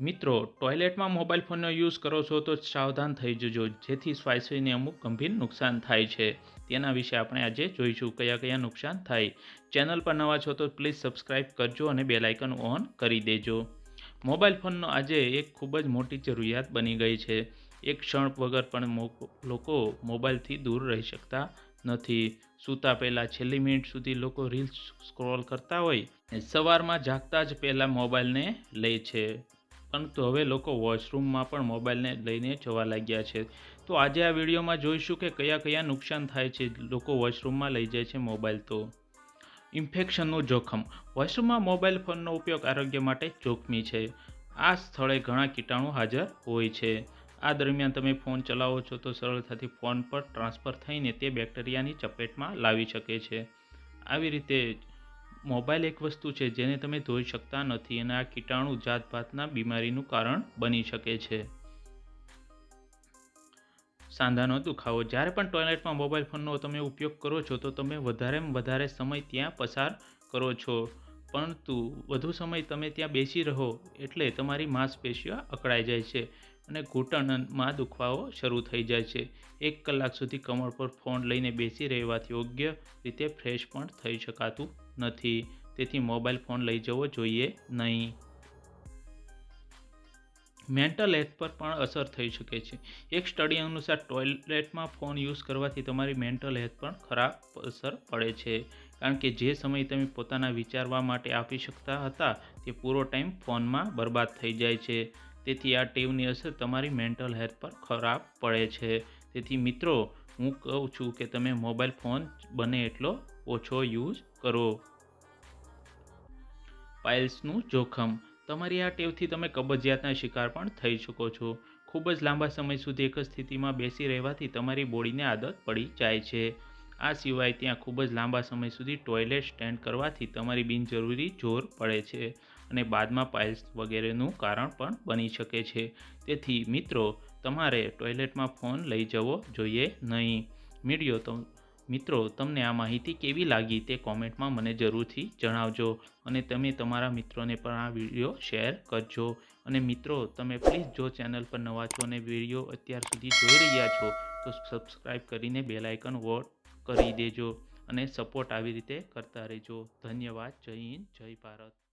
મિત્રો, ટોયલેટમાં મોબાઈલ ફોનનો યુઝ કરો છો તો સાવધાન થઈ જજો, જેથી સ્વાસ્થ્યને અમુક ગંભીર નુકસાન થાય છે. તેના વિશે આપણે આજે જોઈશું, કયા કયા નુકસાન થાય. ચેનલ પર નવા છો તો પ્લીઝ સબસ્ક્રાઇબ કરજો અને બેલ આઇકન ઓન કરી દેજો. મોબાઈલ ફોનનો આજે એક ખૂબ જ મોટી જરૂરિયાત બની ગઈ છે. એક ક્ષણ વગર પણ લોકો મોબાઈલથી દૂર રહી શકતા નથી. સૂતા પહેલાં છેલ્લી મિનિટ સુધી લોકો રીલ્સ સ્ક્રોલ કરતા હોય સવારમાં જાગતા જ પહેલાં મોબાઈલને લે છે. પરંતુ હવે લોકો વોશરૂમમાં પણ મોબાઈલને લઈને જવા લાગ્યા છે. તો આજે આ વિડીયોમાં જોઈશું કે કયા કયા નુકસાન થાય છે લોકો વોશરૂમમાં લઈ જાય છે મોબાઈલ તો. ઇન્ફેક્શનનું જોખમ. વોશરૂમમાં મોબાઈલ ફોનનો ઉપયોગ આરોગ્ય માટે જોખમી છે. આ સ્થળે ઘણા કીટાણુ હાજર હોય છે. આ દરમિયાન તમે ફોન ચલાવો છો તો સરળતાથી ફોન પર ટ્રાન્સફર થઈને તે બેક્ટેરિયાની ચપેટમાં લાવી શકે છે. આવી રીતે મોબાઈલ એક વસ્તુ છે જેને તમે ધોઈ શકતા નથી અને આ કીટાણુ જાતભાતના બીમારીનું કારણ બની શકે છે. સાંધાનો દુખાવો. જ્યારે પણ ટોયલેટમાં મોબાઈલ ફોનનો તમે ઉપયોગ કરો છો તો તમે વધારેમાં વધારે સમય ત્યાં પસાર કરો છો. પરંતુ વધુ સમય તમે ત્યાં બેસી રહો એટલે તમારી માંસપેશીઓ અકળાઈ જાય છે. અને ઘૂંટણમાં દુખાવો શરૂ થઈ જાય છે. એક કલાક સુધી કમર પર ફોન લઈને બેસી રહેવાથી યોગ્ય રીતે ફ્રેશ પણ થઈ શકાતું નથી. તેથી મોબાઈલ ફોન લઈ જવો જોઈએ નહીં. મેન્ટલ હેલ્થ પર પણ અસર થઈ શકે છે. એક સ્ટડી અનુસાર ટોયલેટમાં ફોન યુઝ કરવાથી તમારી મેન્ટલ હેલ્થ પર ખરાબ અસર પડે છે. કારણ કે જે સમય તમે પોતાના વિચારવા માટે આપી શકતા હતા, તે પૂરો ટાઈમ ફોનમાં બરબાદ થઈ જાય છે. તેથી આ ટેવની અસર તમારી મેન્ટલ હેલ્થ પર ખરાબ પડે છે. તેથી મિત્રો, હું કહું છું કે તમે મોબાઈલ ફોન બને એટલો ઓછો યુઝ કરો. પાઇલ્સનું જોખમ. તમારી આ ટેવથી તમે કબજિયાતના શિકાર પણ થઈ શકો છો. ખૂબ જ લાંબા સમય સુધી એક જ સ્થિતિમાં બેસી રહેવાથી તમારી બોડીને આદત પડી જાય છે. આ સિવાય ત્યાં ખૂબ જ લાંબા સમય સુધી ટોયલેટ સ્ટેન્ડ કરવાથી તમારી બિનજરૂરી જોર પડે છે અને બાદમાં પાઇલ્સ વગેરેનું કારણ પણ બની શકે છે. તેથી મિત્રો, તમારે ટોયલેટમાં ફોન લઈ જવો જોઈએ નહીં. મીડિયો તો મિત્રો, તમને આ માહિતી કેવી લાગી તે કોમેન્ટમાં મને જરૂરથી જણાવજો અને તમે તમારા મિત્રોને પણ આ વીડિયો શેર કરજો. અને મિત્રો, તમે પ્લીઝ જો ચેનલ પર નવા છો અને વીડિયો અત્યાર સુધી જોઈ રહ્યા છો, તો સબસ્ક્રાઈબ કરીને બેલાઇકન વોટ કરી દેજો અને સપોર્ટ આવી રીતે કરતા રહેજો. ધન્યવાદ. જય હિન્દ. જય ભારત.